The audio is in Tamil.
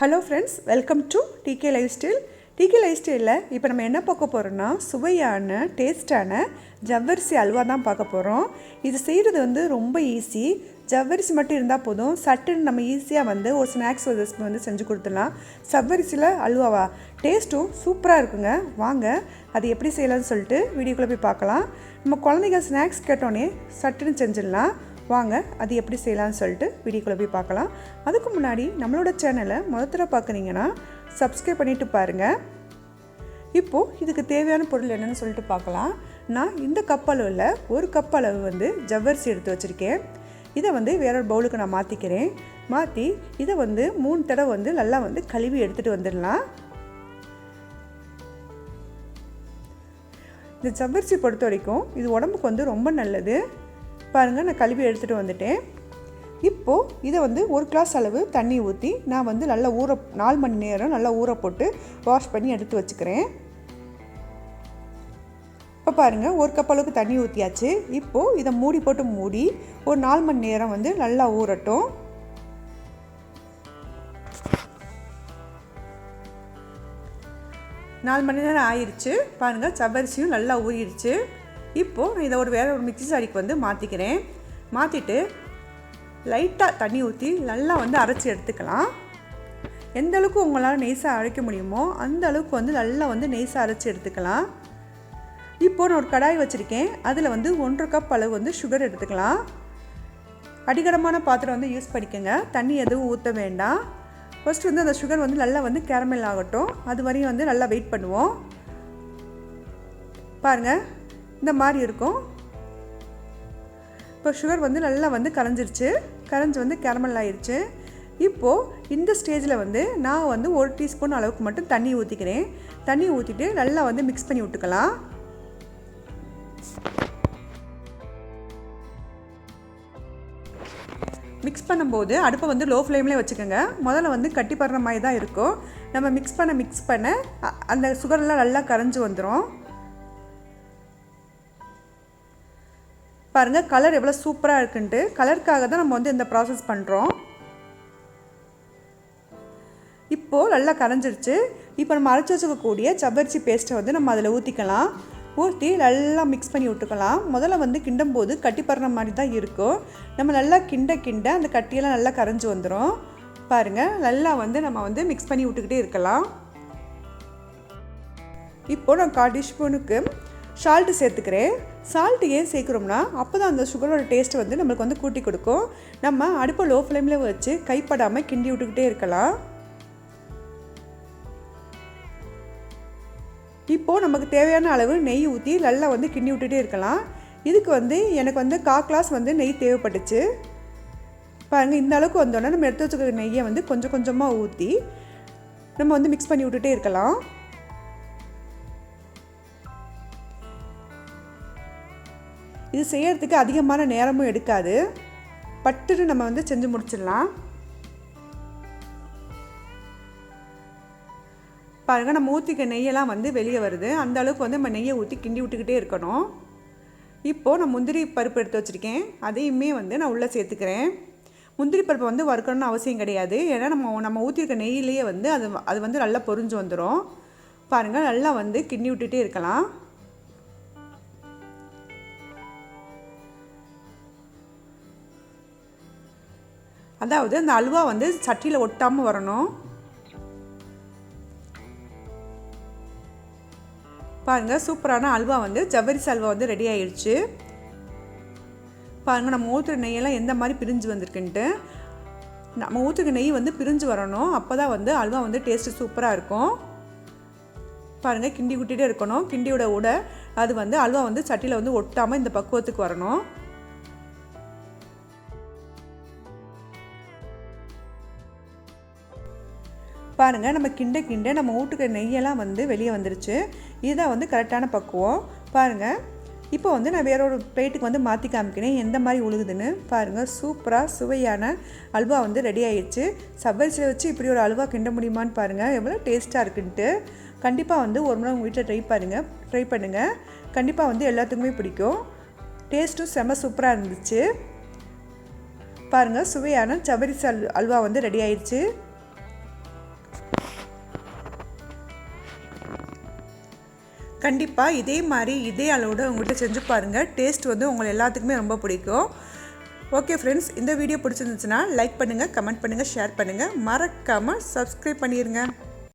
Hello friends welcome to DK lifestyle DK life ஸ்டைலில் இப்போ நம்ம என்ன பார்க்க போகிறோம்னா சுவையான டேஸ்டான ஜவ்வரிசி அல்வா தான் பார்க்க போகிறோம் இது செய்கிறது வந்து ரொம்ப ஈஸி ஜவ்வரிசி மட்டும் இருந்தால் போதும். சட்டுன்னு நம்ம ஈஸியாக வந்து ஒரு ஸ்நாக்ஸ் ரெசிபி வந்து செஞ்சு கொடுத்துடலாம். சவ்வரிசியில் அல்வாவா? டேஸ்ட்டும் சூப்பராக இருக்குங்க. வாங்க அது எப்படி செய்யலாம்னு சொல்லிட்டு வீடியோக்குள்ளே போய் பார்க்கலாம். நம்ம குழந்தைங்க ஸ்நாக்ஸ் கேட்டோன்னே சட்டுன்னு செஞ்சிடலாம். வாங்க அது எப்படி செய்யலாம்னு சொல்லிட்டு வீடியோக்குள்ளே போய் பார்க்கலாம். அதுக்கு முன்னாடி நம்மளோட சேனலை முதல்ல பார்க்குறீங்கன்னா சப்ஸ்கிரைப் பண்ணிவிட்டு பாருங்கள் இப்போது இதுக்கு தேவையான பொருள் என்னென்னு சொல்லிட்டு பார்க்கலாம். நான் இந்த கப் அளவில் ஒரு கப் அளவு வந்து ஜவ்வரிசி எடுத்து வச்சுருக்கேன். இதை வந்து வேற ஒரு பவுலுக்கு நான் மாற்றிக்கிறேன் மாற்றி இதை வந்து மூணு தடவை வந்து நல்லா வந்து கழுவி எடுத்துகிட்டு வந்துடலாம். இந்த ஜவ்வரிசி பொறுத்த வரைக்கும் இது உடம்புக்கு வந்து ரொம்ப நல்லது. பாருங்கள் நான் கழுவி எடுத்துகிட்டு வந்துட்டேன். இப்போது இதை வந்து ஒரு கிளாஸ் அளவு தண்ணி ஊற்றி நான் வந்து நல்லா ஊற நாலு மணி நேரம் நல்லா ஊற போட்டு வாஷ் பண்ணி எடுத்து வச்சுக்கிறேன். இப்போ பாருங்கள் ஒரு கப் அளவுக்கு தண்ணி ஊற்றியாச்சு இப்போது இதை மூடி போட்டு மூடி ஒரு நாலு மணி நேரம் வந்து நல்லா ஊறட்டும். நாலு மணி நேரம் ஆயிடுச்சு பாருங்கள் சவரிசியும் நல்லா ஊறிடுச்சு. இப்போது இதை ஒரு வேறு ஒரு மிக்சி சாரிக்கு வந்து மாற்றிக்கிறேன் மாற்றிட்டு லைட்டாக தண்ணி ஊற்றி நல்லா வந்து அரைச்சி எடுத்துக்கலாம். எந்த அளவுக்கு உங்களால் நெய்ஸாக அரைக்க முடியுமோ அந்த அளவுக்கு வந்து நல்லா வந்து நெய்ஸாக அரைச்சி எடுத்துக்கலாம். இப்போது நான் ஒரு கடாய் வச்சுருக்கேன். அதில் வந்து ஒன்றரை கப் அளவு வந்து சுகர் எடுத்துக்கலாம். அடிகடமான பாத்திரம் வந்து யூஸ் பண்ணிக்கோங்க. தண்ணி எதுவும் ஊற்ற வேண்டாம். ஃபஸ்ட்டு வந்து அந்த சுகர் வந்து நல்லா வந்து கேரமல் ஆகட்டும். அது வரையும் வந்து நல்லா வெயிட் பண்ணுவோம். பாருங்கள் இந்த மாதிரி இருக்கும். இப்போ சுகர் வந்து நல்லா வந்து கரைஞ்சிருச்சு. கரைஞ்சி வந்து கேரமல் ஆயிடுச்சு இப்போது இந்த ஸ்டேஜில் வந்து நான் வந்து ஒரு டீஸ்பூன் அளவுக்கு மட்டும் தண்ணி ஊற்றிக்கிறேன் தண்ணி ஊற்றிட்டு நல்லா வந்து மிக்ஸ் பண்ணி விட்டுக்கலாம். மிக்ஸ் பண்ணும்போது அடுப்பை வந்து லோ ஃப்ளேம்லேயே வச்சுக்கோங்க. முதல்ல வந்து கட்டி படுற மாதிரி தான் இருக்கும். நம்ம மிக்ஸ் பண்ண மிக்ஸ் பண்ண அந்த சுகர்லாம் நல்லா கரைஞ்சி வந்துடும் பாருங்கள் கலர் எவ்வளோ சூப்பராக இருக்குன்ட்டு. கலருக்காக தான் நம்ம வந்து இந்த ப்ராசஸ் பண்ணுறோம் இப்போது நல்லா கரைஞ்சிருச்சு. இப்போ நம்ம அரைச்சி வச்சுக்கக்கூடிய சவ்வரிசி பேஸ்ட்டை வந்து நம்ம அதில் ஊற்றிக்கலாம் ஊற்றி நல்லா மிக்ஸ் பண்ணி விட்டுக்கலாம். முதல்ல வந்து கிண்டும் போது கட்டி படுற மாதிரி தான் இருக்கும். நம்ம நல்லா கிண்ட கிண்ட அந்த கட்டியெல்லாம் நல்லா கரைஞ்சி வந்துடும் பாருங்கள் நல்லா வந்து நம்ம வந்து மிக்ஸ் பண்ணி விட்டுக்கிட்டே இருக்கலாம். இப்போது நான் கால் டிஷ்பூனுக்கு சால்ட்டு சேர்த்துக்கிறேன். சால்ட்டு ஏன் சேர்க்குறோம்னா அப்போ தான் அந்த சுகரோட டேஸ்ட்டு வந்து நம்மளுக்கு வந்து கூட்டி கொடுக்கும். நம்ம அடுப்பை லோ ஃப்ளேமில் வச்சு கைப்படாமல் கிண்டி விட்டுக்கிட்டே இருக்கலாம். இப்போது நமக்கு தேவையான அளவு நெய் ஊற்றி நல்லா வந்து கிண்டி விட்டுட்டே இருக்கலாம். இதுக்கு வந்து எனக்கு வந்து கா கிளாஸ் வந்து நெய் தேவைப்பட்டுச்சு. பாருங்கள் இந்த அளவுக்கு வந்தோடனே நம்ம எடுத்து வச்சுக்கிற நெய்யை வந்து கொஞ்சம் கொஞ்சமாக ஊற்றி நம்ம வந்து மிக்ஸ் பண்ணி விட்டுட்டே இருக்கலாம். இது செய்யறதுக்கு அதிகமான நேரமும் எடுக்காது. பட்டுன்னு நம்ம வந்து செஞ்சு முடிச்சிடலாம். பாருங்கள் நம்ம ஊற்றிக்க நெய்யெல்லாம் வந்து வெளியே வருது. அந்த அளவுக்கு வந்து நம்ம நெய்யை ஊற்றி கிண்டி விட்டுக்கிட்டே இருக்கணும். இப்போது நான் முந்திரி பருப்பு எடுத்து வச்சுருக்கேன். அதையுமே வந்து நான் உள்ளே சேர்த்துக்கிறேன். முந்திரி பருப்பை வந்து வறுக்கணும்னு அவசியம் கிடையாது. ஏன்னா நம்ம நம்ம ஊற்றிருக்க நெய்யிலேயே வந்து அது அது வந்து நல்லா பொரிஞ்சு வந்துடும் பாருங்கள் நல்லா வந்து கிண்டி விட்டுகிட்டே இருக்கலாம். அதாவது அந்த அல்வா வந்து சட்டியில் ஒட்டாமல் வரணும். பாருங்கள் சூப்பரான அல்வா வந்து ஜவ்வரிசி அல்வா வந்து ரெடி ஆயிடுச்சு பாருங்கள் நம்ம ஊற்றுற நெய்யெல்லாம் எந்த மாதிரி பிரிஞ்சு வந்திருக்குன்ட்டு. நம்ம ஊற்றுக்க நெய் வந்து பிரிஞ்சு வரணும். அப்போ தான் வந்து அல்வா வந்து டேஸ்ட்டு சூப்பராக இருக்கும். பாருங்கள் கிண்டி விட்டுட்டே இருக்கணும். கிண்டியோட உட அது வந்து அல்வா வந்து சட்டியில் வந்து ஒட்டாமல் இந்த பக்குவத்துக்கு வரணும். பாருங்கள் நம்ம கிண்ட கிண்ட நம்ம வீட்டுக்கு நெய்யெல்லாம் வந்து வெளியே வந்துருச்சு. இதுதான் வந்து கரெக்டான பக்குவம். பாருங்கள் இப்போ வந்து நான் வேற ஒரு பிளேட்டுக்கு வந்து மாற்றி காமிக்கிறேன். எந்த மாதிரி உழுகுதுன்னு பாருங்கள் சூப்பராக சுவையான அல்வா வந்து ரெடி ஆயிடுச்சு. சவ்வரிசியில் வச்சு இப்படி ஒரு அல்வா கிண்ட முடியுமான்னு பாருங்கள் எவ்வளோ டேஸ்ட்டாக இருக்குன்ட்டு. கண்டிப்பாக வந்து ஒரு முறை உங்கள் வீட்டில் ட்ரை பாருங்கள் ட்ரை பண்ணுங்கள் கண்டிப்பாக வந்து எல்லாத்துக்குமே பிடிக்கும். டேஸ்ட்டும் செம்ம சூப்பராக இருந்துச்சு. பாருங்கள் சுவையான சவரிசி அல் அல்வா வந்து ரெடி ஆயிடுச்சு. கண்டிப்பாக இதே மாதிரி இதே அளவோட உங்கள்கிட்ட செஞ்சு பாருங்கள் டேஸ்ட் வந்து உங்களை எல்லாத்துக்குமே ரொம்ப பிடிக்கும். ஓகே ஃப்ரெண்ட்ஸ் இந்த வீடியோ பிடிச்சிருந்துச்சுன்னா லைக் பண்ணுங்கள் கமெண்ட் பண்ணுங்கள் ஷேர் பண்ணுங்கள் மறக்காமல் சப்ஸ்கிரைப் பண்ணிடுங்க